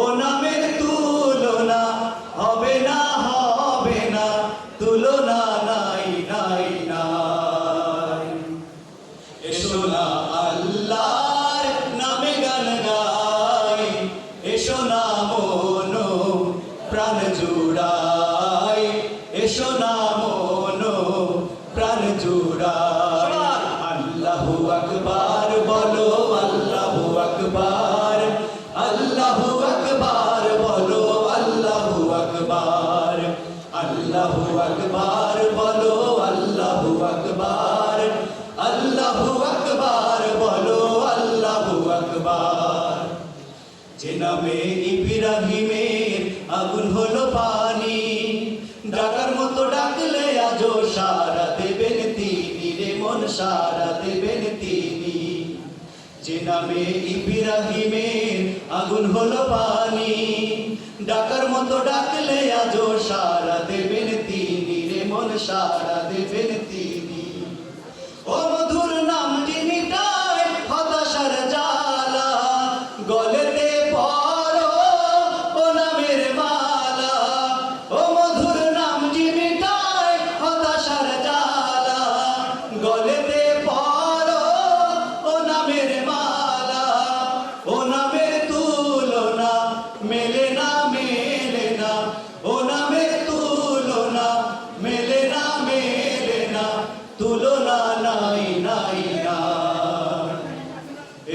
ও নামের তুলনা হবে না হবে না তুলনা নাই নাই নাই। এসো না আল্লাহর নামে গান গাই এসো না মনো প্রাণ জুড়াই এসো না মনো প্রাণ জুড়াই। আল্লাহ আকবার বলো আল্লাহ আকবার। আল্লাহ আকবার, বলো আল্লাহ আকবার। আল্লাহ আকবার, বলো আল্লাহ আকবার। আল্লাহ আকবার, বলো আল্লাহ আগুন হলো পানি, ডাকার মতো ডাকলে আজও সারা দেবেন তিনি রে, মন সারা দেবেন তিনি। যে নামে ইব্রাহিমের আগুন হলো পানি। ডাকার মতো ডাকলে আজও সারা দেবেন তিনি, রে মন সারা দেবেন তিনি। ও